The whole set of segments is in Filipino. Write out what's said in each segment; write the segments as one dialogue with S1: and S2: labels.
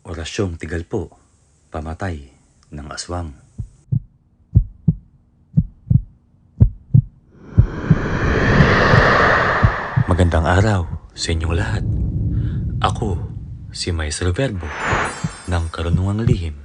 S1: Orasyong tigal po, pamatay ng aswang. Magandang araw sa inyong lahat. Ako, si Maestro Verbo ng Karunungang Lihim.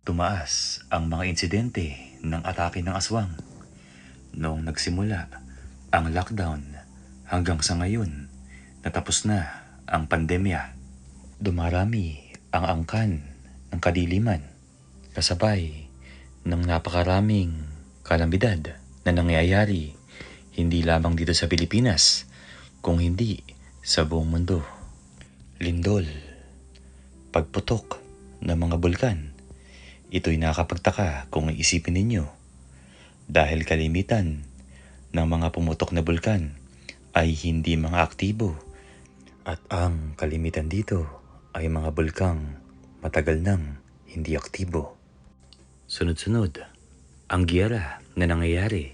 S1: Tumaas ang mga insidente ng atake ng aswang noong nagsimula ang lockdown hanggang sa ngayon natapos na ang pandemya. Dumarami ang angkan ng kadiliman kasabay ng napakaraming kalamidad na nangyayari hindi lamang dito sa Pilipinas kung hindi sa buong mundo. Lindol, pagputok ng mga bulkan, ito'y nakapagtaka kung iisipin ninyo dahil kalimitan ng mga pumutok na bulkan ay hindi mga aktibo at ang kalimitan dito ay mga bulkang matagal nang hindi aktibo. Sunod-sunod, ang giyera na nangyayari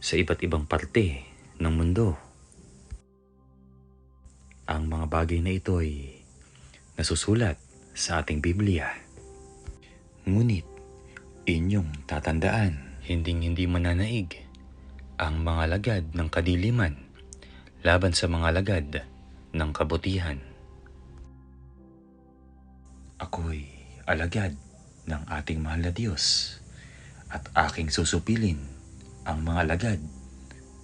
S1: sa iba't ibang parte ng mundo. Ang mga bagay na ito ay nasusulat sa ating Biblia. Ngunit, inyong tatandaan, hinding-hindi mananaig ang mga lagad ng kadiliman laban sa mga lagad ng kabutihan. Ako'y alagad ng ating mahal na Diyos at aking susupilin ang mga lagad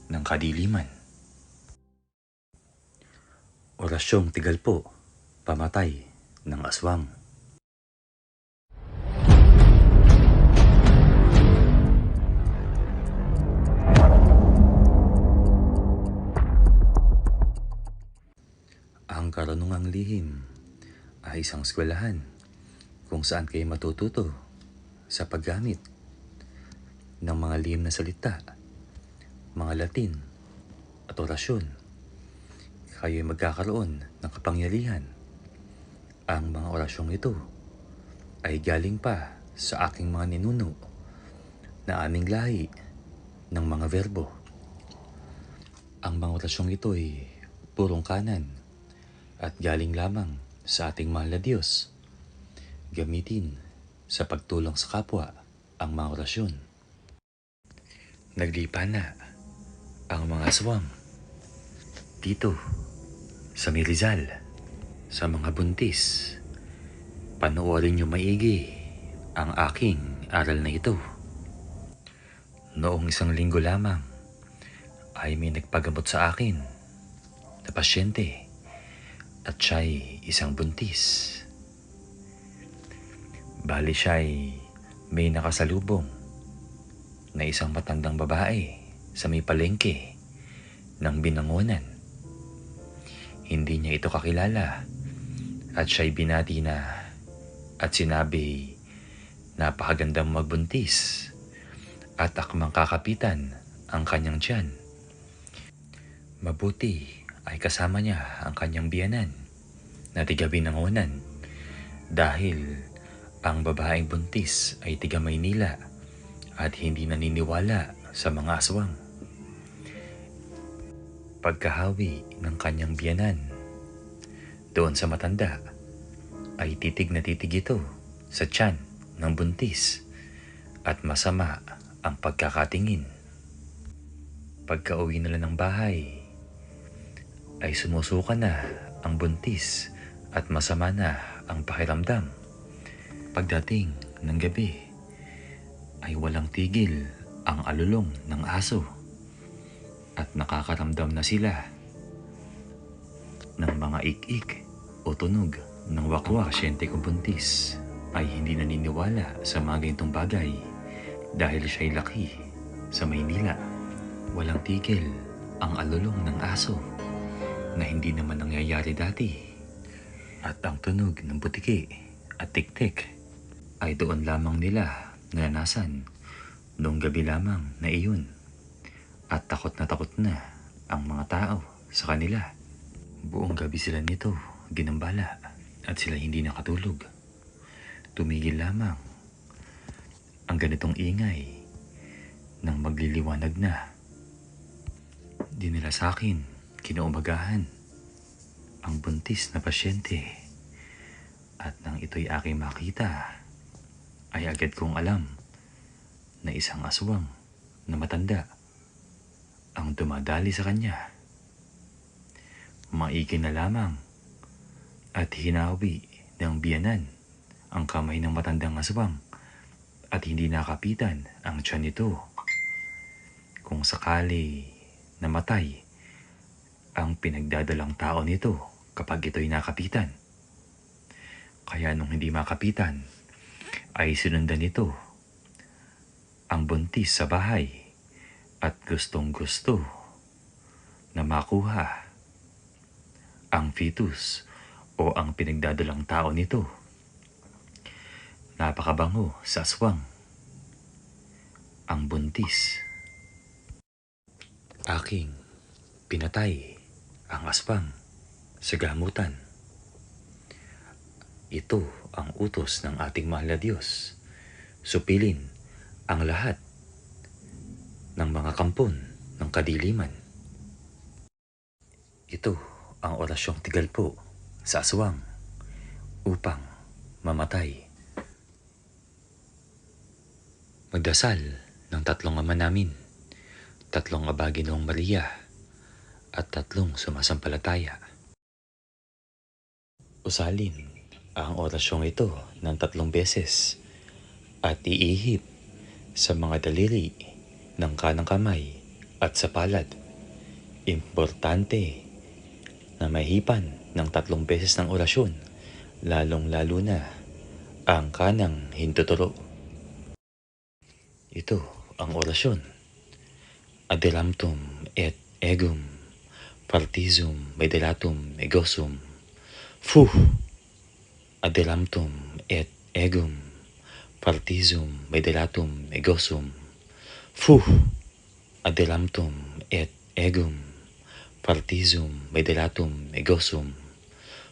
S1: ng kadiliman. Orasyong tigal po, pamatay ng aswang. Ang karunungang lihim ay isang eskwelahan kung saan kayo matututo sa paggamit ng mga lihim na salita, mga Latin at orasyon. Kayo ay magkakaroon ng kapangyarihan. Ang mga orasyong ito ay galing pa sa aking mga ninuno na aming lahi ng mga verbo. Ang mga orasyong ito ay purong kanan at galing lamang sa ating mahal na Diyos. Gamitin sa pagtulong sa kapwa ang mga orasyon. Naglipa na ang mga aswang dito sa Mirizal, sa mga buntis. Panoorin niyo maigi ang aking aral na ito. Noong isang linggo lamang ay may nagpagamot sa akin na pasyente at siya'y isang buntis. Bali siya'y may nakasalubong na isang matandang babae sa may palengke ng binangonan. Hindi niya ito kakilala at siya'y binati na at sinabi napakagandang magbuntis at akmang kakapitan ang kanyang tiyan. Mabuti ay kasama niya ang kanyang biyanan na tiga binangonan dahil ang babaeng buntis ay tiga Maynila at hindi naniniwala sa mga aswang. Pagkahawi ng kanyang biyanan doon sa matanda ay titig na titig ito sa tiyan ng buntis at masama ang pagkakatingin. Pagka-uwi nila ng bahay ay sumusuka na ang buntis at masama na ang pakiramdam. Pagdating ng gabi ay walang tigil ang alulong ng aso at nakakaramdam na sila ng mga ik-ik o tunog ng wakwak. Pasyente kong buntis ay hindi naniniwala sa mga ganitong bagay dahil siya'y laki sa Maynila. Walang tigil ang alulong ng aso na hindi naman nangyayari dati. At ang tunog ng butiki at tik-tik ay doon lamang nila naranasan noong gabi lamang na iyon. At takot na takot na ang mga tao sa kanila. Buong gabi sila nito ginambala at sila hindi nakatulog. Tumigil lamang ang ganitong ingay nang magliliwanag na. Dinila sa akin, kinuumagahan, ang buntis na pasyente. At nang ito'y aking makita, ay agad kong alam na isang aswang na matanda ang dumadali sa kanya. Maigi na lamang at hinawi ng biyanan ang kamay ng matandang aswang at hindi nakapitan ang tiyan nito. Kung sakali namatay ang pinagdadalang tao nito kapag ito'y nakapitan. Kaya nung hindi makapitan, ay sinundan nito ang buntis sa bahay at gustong gusto na makuha ang fetus o ang pinagdadalang tao nito. Napakabango sa aswang. Ang buntis. Aking pinatay ang aswang sa gamutan. Ito ang utos ng ating mahal na Diyos. Supilin ang lahat ng mga kampon ng kadiliman. Ito ang orasyong tigal po sa aswang upang mamatay. Magdasal ng tatlong ama namin, tatlong abagi noong Maria, at tatlong sumasampalataya. Usalin ang orasyong ito ng tatlong beses at iihip sa mga daliri ng kanang kamay at sa palad. Importante na mahipan ng tatlong beses ng orasyon, lalong-lalo na ang kanang hintuturo. Ito ang orasyon. Adelamtum et egum, partizum medelatum egosum. Fuh! Adelamtum et egum, partizum medelatum egosum. Fuh! Adelamtum et egum, partizum medelatum egosum.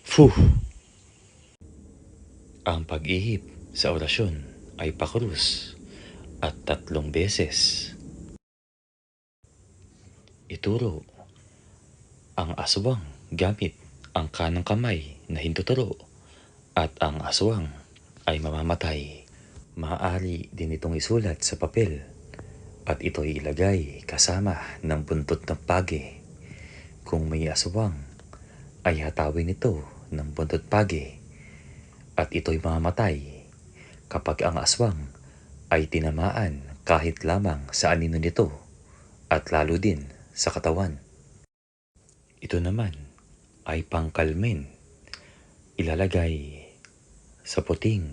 S1: Fuh! Ang pag-ihip sa orasyon ay pakrus at tatlong beses. Ituro ang aswang gamit ang kanang kamay na hintuturo at ang aswang ay mamamatay. Maaari din itong isulat sa papel at ito'y ilagay kasama ng buntot ng page. Kung may aswang, ay hatawin ito ng buntot page at ito'y mamamatay kapag ang aswang ay tinamaan kahit lamang sa anino nito at lalo din sa katawan. Ito naman ay pangkalmen. Ilalagay sa puting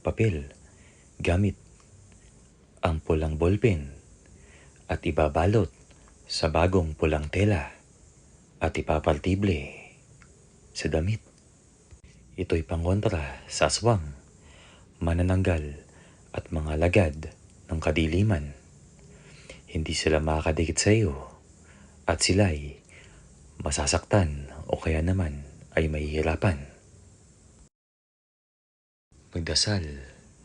S1: papel gamit ang pulang ballpen at ibabalot sa bagong pulang tela at ipapartible sa damit. Ito'y pangontra sa aswang, manananggal at mga lagad ng kadiliman. Hindi sila makakadikit sa iyo at sila'y masasaktan o kaya naman ay mahihirapan. Magdasal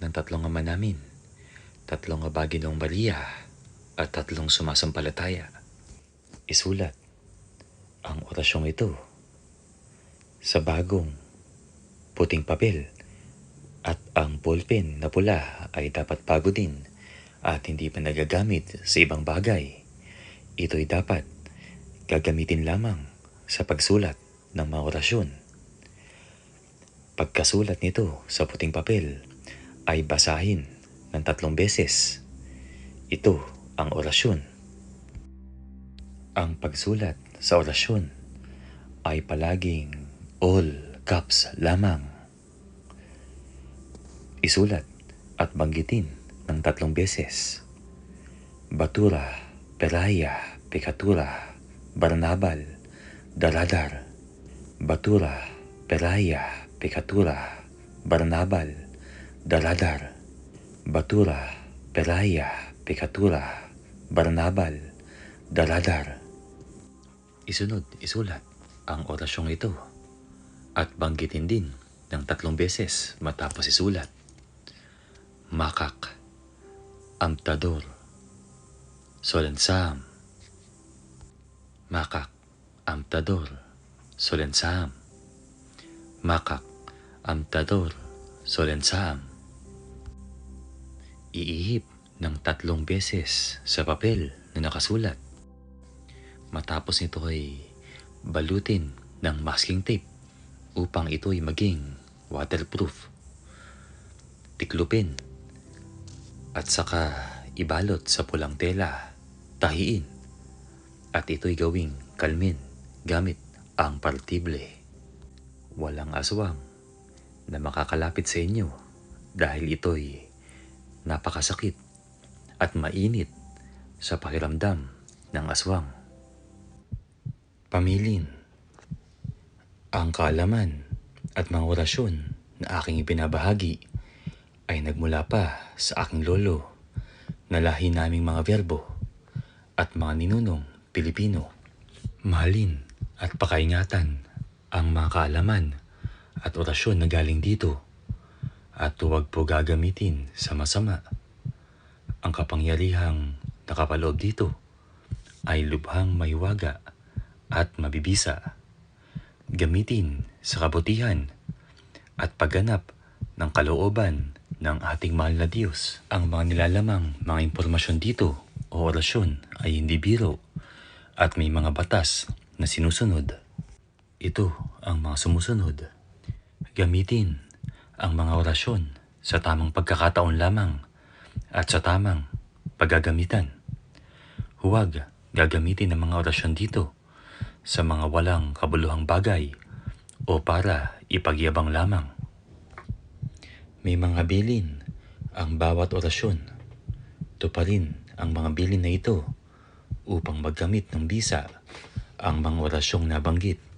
S1: ng tatlong ama namin, tatlong abagi ng Maria at tatlong sumasampalataya. Isulat ang orasyong ito sa bagong puting papel at ang ballpen na pula ay dapat bago din at hindi pa nagagamit sa ibang bagay. Ito'y dapat gagamitin lamang sa pagsulat ng mga orasyon. Pagkasulat nito sa puting papel ay basahin ng tatlong beses. Ito ang orasyon. Ang pagsulat sa orasyon ay palaging all caps lamang. Isulat at banggitin ng tatlong beses. Batura, Peraya, Pekatura, Barnabal, Daladar. Batura, Peraya, Pekatura, Barnabal, Daladar. Batura, Peraya, Pekatura, Barnabal, Daladar. Isunod, isulat ang orasyong ito at banggitin din ng tatlong beses matapos isulat. Makak, Amtador, Solansam, Amtador, Solensam. Makak, Amtador, Solensam. Iihip ng tatlong beses sa papel na nakasulat. Matapos nito ay balutin ng masking tape upang ito'y maging waterproof. Tiklupin at saka ibalot sa pulang tela, tahiin at ito'y gawing kalmin gamit ang partible. Walang aswang na makakalapit sa inyo dahil ito'y napakasakit at mainit sa pakiramdam ng aswang. Pamilin Ang kaalaman at mga orasyon na aking ibinabahagi ay nagmula pa sa aking lolo na lahi naming mga verbo at mga ninunong Pilipino. Mahalin at pakaingatan ang mga kaalaman at orasyon na galing dito at huwag po gagamitin sa masama. Ang kapangyarihang nakapaloob dito ay lubhang maywaga at mabibisa. Gamitin sa kabutihan at pagganap ng kalooban ng ating mahal na Diyos. Ang mga nilalamang mga impormasyon dito o orasyon ay hindi biro at may mga batas na sinusunod. Ito ang mga sumusunod. Gamitin ang mga orasyon sa tamang pagkakataon lamang at sa tamang paggagamitan. Huwag gagamitin ang mga orasyon dito sa mga walang kabuluhang bagay o para ipagyabang lamang. May mga bilin ang bawat orasyon. Tuparin ang mga bilin na ito upang maggamit ng bisa ang mga orasyong nabanggit.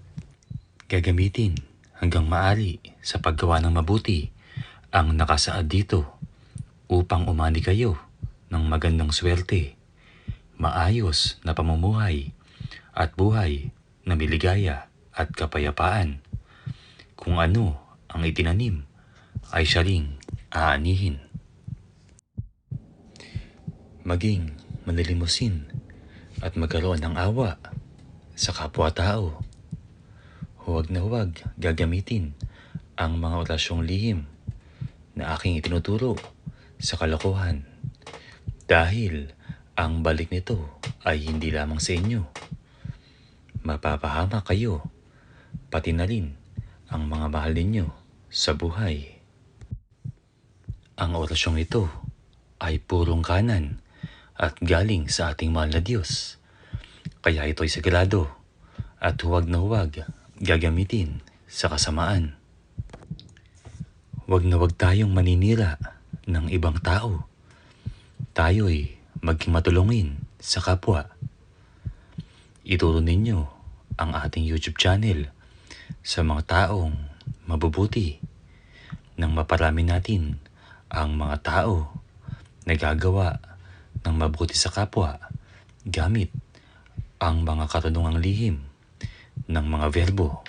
S1: Gagamitin hanggang maari sa paggawa ng mabuti ang nakasaad dito upang umani kayo ng magandang swerte, maayos na pamumuhay at buhay na miligaya at kapayapaan. Kung ano ang itinanim ay siya ring aanihin. Maging manilimusin at magkaroon ng awa sa kapwa-tao. Huwag na huwag gagamitin ang mga orasyong lihim na aking itinuturo sa kalokohan dahil ang balik nito ay hindi lamang sa inyo. Mapapahama kayo, pati na rin ang mga mahal ninyo sa buhay. Ang orasyong ito ay purong kanan at galing sa ating mahal na Diyos. Kaya ito'y sagrado at huwag na huwag gagamitin sa kasamaan. Huwag na huwag tayong maninira ng ibang tao. Tayo'y maging matulungin sa kapwa. Ituro ninyo ang ating YouTube channel sa mga taong mabubuti nang maparami natin ang mga tao na gagawa ng mabuti sa kapwa gamit ang mga karunungang lihim ng mga verbo